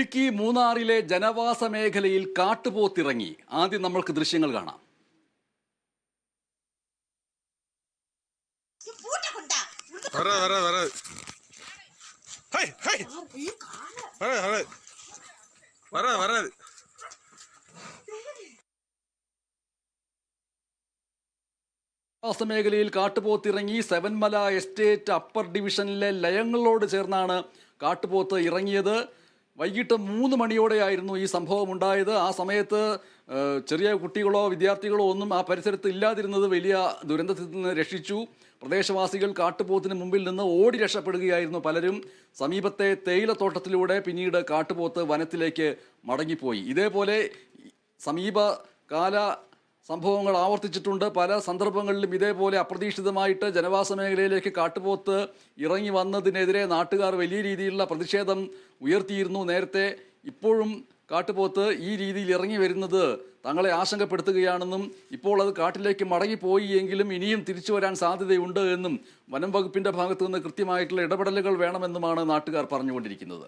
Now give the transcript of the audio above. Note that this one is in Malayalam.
ഇടുക്കി മൂന്നാറിലെ ജനവാസ മേഖലയിൽ കാട്ടുപോത്തിറങ്ങി. ആദ്യം നമ്മൾക്ക് ദൃശ്യങ്ങൾ കാണാം. മേഖലയിൽ കാട്ടുപോത്തിറങ്ങി സെവൻമല എസ്റ്റേറ്റ് അപ്പർ ഡിവിഷനിലെ ലയങ്ങളോട് ചേർന്നാണ് കാട്ടുപോത്ത് ഇറങ്ങിയത്. വൈകിട്ട് മൂന്ന് മണിയോടെയായിരുന്നു ഈ സംഭവം ഉണ്ടായത് ആ സമയത്ത് ചെറിയ കുട്ടികളോ വിദ്യാർത്ഥികളോ ഒന്നും ആ പരിസരത്ത് ഇല്ലാതിരുന്നത് വലിയ ദുരന്തത്തിൽ നിന്ന് രക്ഷിച്ചു. പ്രദേശവാസികൾ കാട്ടുപോത്തിന് മുമ്പിൽ നിന്ന് ഓടി രക്ഷപ്പെടുകയായിരുന്നു പലരും. സമീപത്തെ തേയിലത്തോട്ടത്തിലൂടെ പിന്നീട് കാട്ടുപോത്ത് വനത്തിലേക്ക് മടങ്ങിപ്പോയി. ഇതേപോലെ സമീപകാല സംഭവങ്ങൾ ആവർത്തിച്ചിട്ടുണ്ട്. പല സന്ദർഭങ്ങളിലും ഇതേപോലെ അപ്രതീക്ഷിതമായിട്ട് ജനവാസ മേഖലയിലേക്ക് കാട്ടുപോത്ത് ഇറങ്ങി വന്നതിനെതിരെ നാട്ടുകാർ വലിയ രീതിയിലുള്ള പ്രതിഷേധം ഉയർത്തിയിരുന്നു. നേരത്തെ ഇപ്പോഴും കാട്ടുപോത്ത് ഈ രീതിയിൽ ഇറങ്ങി വരുന്നത് തങ്ങളെ ആശങ്കപ്പെടുത്തുകയാണെന്നും ഇപ്പോൾ അത് കാട്ടിലേക്ക് മടങ്ങിപ്പോയി എങ്കിലും ഇനിയും തിരിച്ചു വരാൻ സാധ്യതയുണ്ട് എന്നും വനം വകുപ്പിന്റെ ഭാഗത്തു നിന്ന് കൃത്യമായിട്ടുള്ള ഇടപെടലുകൾ വേണമെന്നുമാണ് നാട്ടുകാർ പറഞ്ഞുകൊണ്ടിരിക്കുന്നത്.